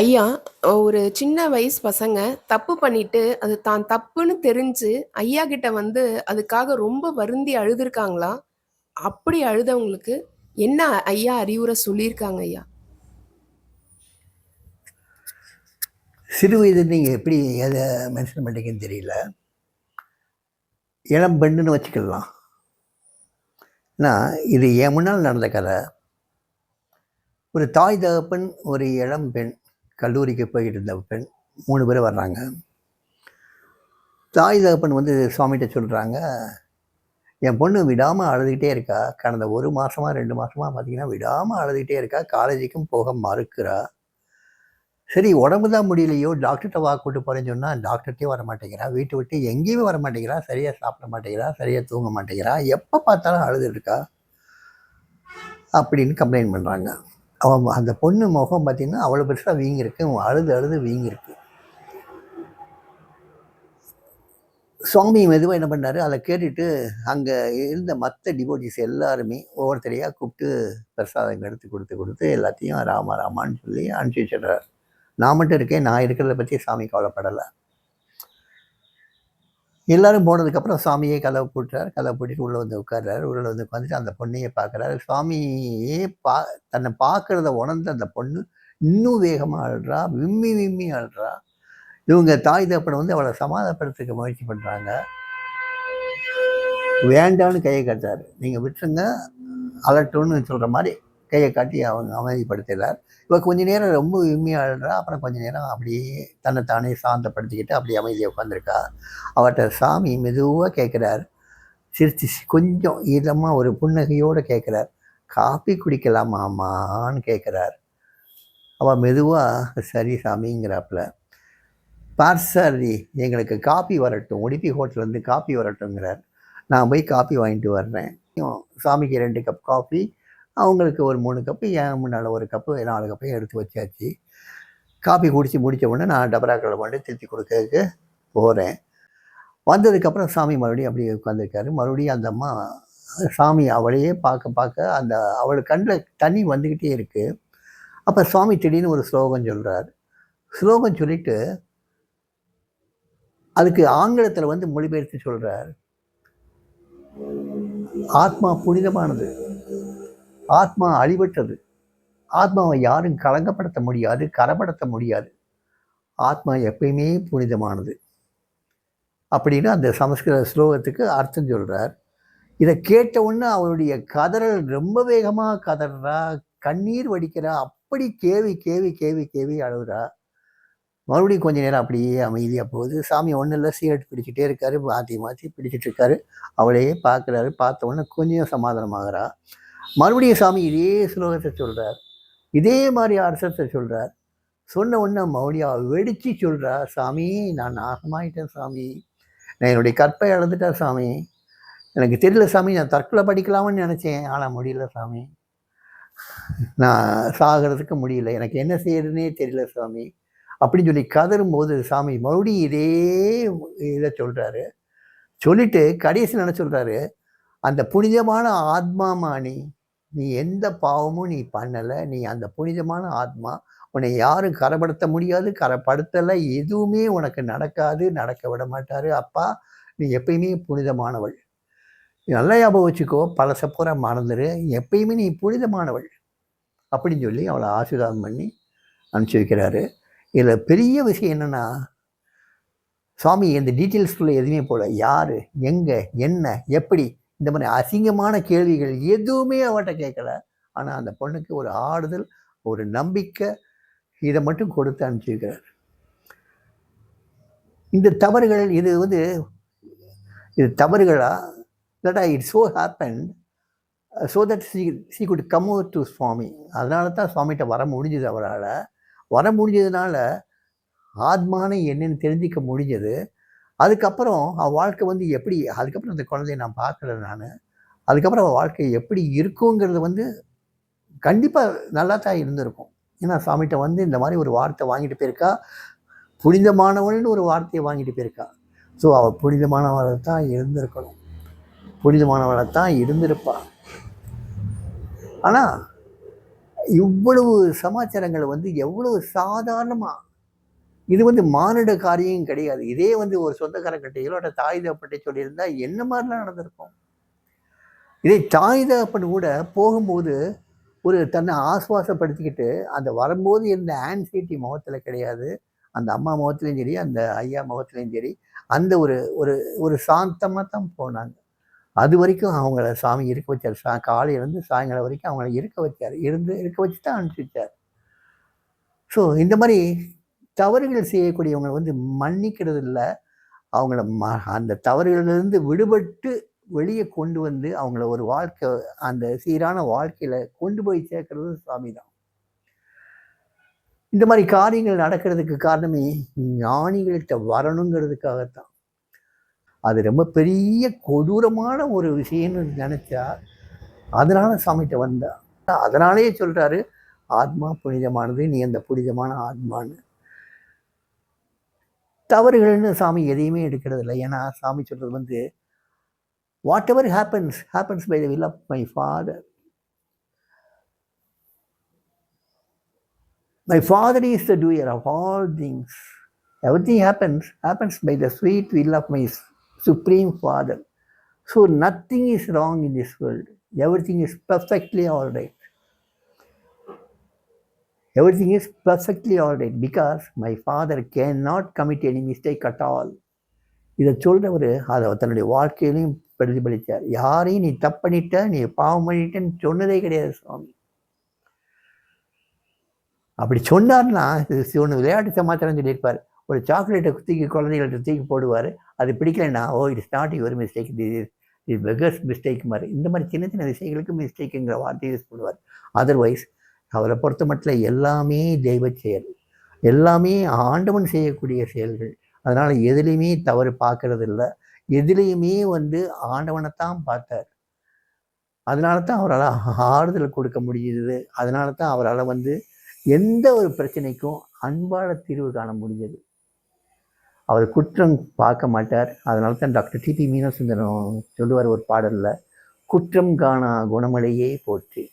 ஐயா, ஒரு சின்ன வயசு பசங்க தப்பு பண்ணிட்டு, அது தான் தப்புன்னு தெரிஞ்சு, ஐயா கிட்ட வந்து அதுக்காக ரொம்ப வருந்தி அழுதுருக்காங்களா? அப்படி அழுதவங்களுக்கு, என்ன ஐயா அறிவுரை சொல்லியிருக்காங்க ஐயா? சிறு வயது நீங்கள் எப்படி எதை மென்ஷன் பண்ணுறீங்கன்னு தெரியல இளம் பெண்ணுன்னு வச்சுக்கலாம் நான் இது என் முன்னால் நடந்த கதை ஒரு தாய் தகப்பன் ஒரு இளம் பெண் கல்லூரிக்கு போயிட்டு இருந்த பெண் மூணு பேர் வர்றாங்க. தாய் தகப்பன் வந்து சுவாமிகிட்ட சொல்கிறாங்க என் பொண்ணு விடாமல் அழுதுகிட்டே இருக்கா. கடந்த ஒரு மாதமாக ரெண்டு மாதமாக பார்த்தீங்கன்னா விடாமல் அழுதுகிட்டே இருக்கா. காலேஜுக்கும் போக மறுக்கிறா. சரி உடம்பு தான் முடியலையோ? டாக்டர்கிட்ட வா கூட்டு போகிறேன்னு சொன்னால் டாக்டர்கிட்டே வர மாட்டேங்கிறா. வீட்டை விட்டு எங்கேயுமே வர மாட்டேங்கிறா. சரியாக சாப்பிட மாட்டேங்கிறா. சரியாக தூங்க மாட்டேங்கிறா. எப்போ பார்த்தாலும் அழுதுட்டு இருக்கா? அப்படின்னு கம்ப்ளைண்ட் பண்ணுறாங்க அவன் அந்த பொண்ணு முகம் பார்த்தீங்கன்னா அவ்வளோ பெருசாக வீங்கிருக்கு அழுது அழுது வீங்கியிருக்கு. சுவாமி மெதுவாக என்ன பண்ணார் அதை கேட்டுட்டு அங்கே இருந்த மற்ற டிவோட்டிஸ் எல்லாருமே ஒவ்வொருத்தரையாக கூப்பிட்டு பிரசாதம் எடுத்து கொடுத்து கொடுத்து எல்லாத்தையும் ராமா ராமான்னு சொல்லி அனுப்பிச்சி நான் மட்டும் இருக்கேன். நான் இருக்கிறத பற்றி சாமி கவலைப்படலை. எல்லாரும் போனதுக்கப்புறம் சாமியே கலவை கூட்டுறாரு கலவை கூட்டிட்டு உள்ளே வந்து உட்கார்றாரு. உள்ளே வந்து உட்காந்துட்டு அந்த பொண்ணையே பார்க்குறாரு. சுவாமியே பா தன்னை பார்க்குறத உணர்ந்த அந்த பொண்ணு இன்னும் வேகமாக அழுறா. விம்மி விம்மி அழுறா. இவங்க தாய் தப்பனை வந்து அவளை சமாதானப்படுத்துக்க முயற்சி பண்ணுறாங்க வேண்டான்னு கையை கட்டுறாரு. நீங்கள் விட்டுருங்க. அலட்டுன்னு சொல்கிற மாதிரி கையை காட்டி அவங்க அமைதிப்படுத்தினார் இவர் கொஞ்ச நேரம் ரொம்ப விம்மியாக அப்புறம் கொஞ்ச நேரம் அப்படியே தன்னைத்தானே சாந்தப்படுத்திக்கிட்டு அப்படியே அமைதியாக உட்காந்துருக்கா அவர்கிட்ட சாமி மெதுவாக கேட்குறார். சிரிச்சு கொஞ்சம் இதமாக ஒரு புன்னகையோடு கேட்குறார். காப்பி குடிக்கலாமாமான்னு கேட்குறார். அவள் மெதுவாக சரி சாமிங்கிறாப்புல. பார்சாரி எங்களுக்கு காப்பி வரட்டும். உடுப்பி ஹோட்டல்லேருந்து காப்பி வரட்டுங்கிறார் நான் போய் காப்பி வாங்கிட்டு வர்றேன். சாமிக்கு ரெண்டு கப் காஃபி அவங்களுக்கு ஒரு மூணு கப்பு என் முன்னால் ஒரு கப்பு நாலு கப்பையும் எடுத்து வச்சாச்சு? காப்பி குடித்து முடித்த உடனே நான் டபராக்களை கொண்டு திருத்தி கொடுக்கறதுக்கு போகிறேன் வந்ததுக்கப்புறம் சாமி மறுபடியும் அப்படியே உட்காந்துருக்காரு மறுபடியும் அந்த அம்மா சாமி அவளையே பார்க்க பார்க்க அந்த அவள் கண்ணில் தண்ணி வந்துக்கிட்டே இருக்குது அப்போ சுவாமி திடீர்னு ஒரு ஸ்லோகம் சொல்கிறார் ஸ்லோகம் சொல்லிட்டு அதுக்கு ஆங்கிலத்தில் வந்து மொழிபெயர்த்து சொல்கிறார் ஆத்மா புனிதமானது. ஆத்மா அழிவற்றது. ஆத்மாவை யாரும் கலங்கப்படுத்த முடியாது கரப்படுத்த முடியாது. ஆத்மா எப்பயுமே புனிதமானது. அப்படின்னு அந்த சமஸ்கிருத ஸ்லோகத்துக்கு அர்த்தம் சொல்கிறார் இதை கேட்ட உடனே அவருடைய கதறல் ரொம்ப வேகமாக கதறா கண்ணீர் வடிக்கிறா அப்படி கேவி கேவி கேவி கேவி அழுகுறா. மறுபடியும் கொஞ்ச நேரம் அப்படியே அமைதியாக போகுது. சாமி ஒன்றும் இல்லை சீரட் பிடிச்சிட்டே இருக்காரு மாற்றி மாற்றி பிடிச்சிட்டு இருக்காரு. அவளையே பார்க்குறாரு. பார்த்த உடனே கொஞ்சம் சமாதானமாகறா. மறுபடியும் சாமி இதே ஸ்லோகத்தை சொல்கிறார் இதே மாதிரி அர்த்தத்தை சொல்கிறார் சொன்ன உடனே மௌலியா வெடித்து சொல்கிறார் சாமி நான் நாசமாயிட்டேன் சாமி. நான் என்னுடைய கற்பை இழந்துட்டேன் சாமி. எனக்கு தெரியல சாமி நான் தற்கொலை படிக்கலாம்னு நினச்சேன். ஆனால் முடியல சாமி. நான் சாகிறதுக்கு முடியல. எனக்கு என்ன செய்யறதுனே தெரியல சாமி. அப்படின்னு சொல்லி கதறும் போது சாமி மறுபடியும் இதே இதை சொல்கிறாரு சொல்லிட்டு கடைசி என்ன சொல்கிறாரு அந்த புனிதமான ஆத்மாமானி நீ எந்த பாவமும் நீ பண்ணலை. நீ அந்த புனிதமான ஆத்மா உன்னை யாரும் கரைப்படுத்த முடியாது கரைப்படுத்தலை. எதுவுமே உனக்கு நடக்காது நடக்க விட மாட்டார். அப்பா நீ எப்பயுமே புனிதமானவள். நல்லா ஞாபகம் வச்சுக்கோ பழச பூரா மறந்துடு எப்பயுமே நீ புனிதமானவள். அப்படின்னு சொல்லி அவளை ஆசீர்வாதம் பண்ணி அனுப்பிச்சி வைக்கிறாரு. இதில் பெரிய விஷயம் என்னென்னா சுவாமி இந்த டீட்டெயில்ஸ்குள்ளே எதுவுமே போல. யார் எங்கே என்ன எப்படி இந்த மாதிரி அசிங்கமான கேள்விகள் எதுவுமே அவட்ட கேட்கல. ஆனால் அந்த பொண்ணுக்கு ஒரு ஆறுதல் ஒரு நம்பிக்கை இதை மட்டும் கொடுத்து அனுப்பிச்சிருக்கிறார். இந்த தவறுகள் இது வந்து இது தவறுகளா? That it so happen so that C C good come over to Swami அதனால தான் சுவாமிகிட்ட வர முடிஞ்சது அவரால். வர முடிஞ்சதுனால ஆத்மானை என்னென்னு தெரிஞ்சிக்க முடிஞ்சது. அதுக்கப்புறம் அவள் வாழ்க்கை வந்து எப்படி அதுக்கப்புறம் அந்த குழந்தைய நான் பார்க்கல நான். அதுக்கப்புறம் அவள் வாழ்க்கை எப்படி இருக்குங்கிறது வந்து கண்டிப்பாக நல்லா தான் இருந்திருக்கும். ஏன்னா சாமிகிட்ட வந்து இந்த மாதிரி ஒரு வார்த்தை வாங்கிட்டு போயிருக்கா? புனிதமானவள்னு ஒரு வார்த்தையை வாங்கிட்டு போயிருக்கா. ஸோ அவள் புனிதமானவளை தான் இருந்திருக்கணும். புனிதமானவளை தான் இருந்திருப்பாள் ஆனால் இவ்வளவு சமாச்சாரங்களை வந்து எவ்வளவு சாதாரணமாக இது வந்து மானிட காரியம் கிடையாது. இதே வந்து ஒரு சொந்தக்காரங்கிட்டையோ இல்லை தாய் தகப்பட்டை சொல்லியிருந்தா என்ன மாதிரிலாம் நடந்திருக்கும்? இதே தாய் தகப்பன் கூட போகும்போது ஒரு தன்னை ஆஸ்வாசப்படுத்திக்கிட்டு அந்த வரும்போது இருந்த ஆன்சைட்டி முகத்தில் கிடையாது. அந்த அம்மா முகத்துலேயும் சரி அந்த ஐயா முகத்துலேயும் சரி அந்த ஒரு ஒரு ஒரு சாந்தமாக தான் போனாங்க. அது வரைக்கும் அவங்கள சாமி இருக்க வச்சார். சா காலையிலேருந்து சாயங்காலம் வரைக்கும் அவங்கள இருக்க வச்சார். இருந்து இருக்க வச்சு தான் அனுப்பிச்சி வச்சார் ஸோ இந்த மாதிரி தவறுகள் செய்யக்கூடியவங்க வந்து மன்னிக்கிறது இல்லை அவங்கள ம அந்த தவறுகளிலிருந்து விடுபட்டு வெளியே கொண்டு வந்து அவங்கள ஒரு வாழ்க்கை அந்த சீரான வாழ்க்கையில் கொண்டு போய் சேர்க்கறது சாமி தான் இந்த மாதிரி காரியங்கள் நடக்கிறதுக்கு காரணமே ஞானிகள்கிட்ட வரணுங்கிறதுக்காகத்தான். அது ரொம்ப பெரிய கொடூரமான ஒரு விஷயம்னு நினச்சா அதனால சாமிகிட்ட வந்தா. அதனாலேயே சொல்கிறாரு ஆத்மா புனிதமானது நீ அந்த புனிதமான ஆத்மான்னு. தவறுகள்னு சாமி எதையுமே எடுக்கிறது இல்லை ஏன்னா சாமி சொல்கிறது வந்து whatever happens happens by the will of my father my father is the doer of all things everything happens happens by the sweet will of my supreme father so nothing is wrong in this world everything is perfectly all right everything is perfectly all right because my father cannot commit any mistake at all. இதை சொல்கிறவர் அதை தன்னுடைய வாழ்க்கையிலையும் பிரதிபலித்தார். யாரையும் நீ தப்பு பண்ணிட்ட நீ பாவம் பண்ணிட்டேன்னு சொன்னதே கிடையாது சுவாமி. அப்படி சொன்னார்னா இது ஒன்று விளையாட்டு சமாச்சாரம் சொல்லியிருப்பார். ஒரு சாக்லேட்டை தூக்கி குழந்தைகள்கிட்ட தூக்கி போடுவார். அது பிடிக்கலைன்னா ஓ it's not your mistake this is is beggar's mistake மாதிரி இந்த மாதிரி சின்ன சின்ன விஷயங்களுக்கு மிஸ்டேக்குங்கிற வார்த்தையை யூஸ் பண்ணுவார். அதர்வைஸ் அவரை பொறுத்த மட்டும் எல்லாமே தெய்வ செயல். எல்லாமே ஆண்டவன் செய்யக்கூடிய செயல்கள். அதனால் எதுலேயுமே தவறு பார்க்கறது இல்லை எதுலேயுமே வந்து ஆண்டவனைத்தான் பார்த்தார். அதனால தான் அவரால் ஆறுதல் கொடுக்க முடியுது. அதனால தான் அவரால் வந்து எந்த ஒரு பிரச்சனைக்கும் அன்பான தீர்வு காண முடிஞ்சது. அவர் குற்றம் பார்க்க மாட்டார். அதனால தான் டாக்டர் டிபி மீனசுந்தரம் சொல்லுவார் ஒரு பாடலில் குற்றம் காணா குணமடையே போற்றி.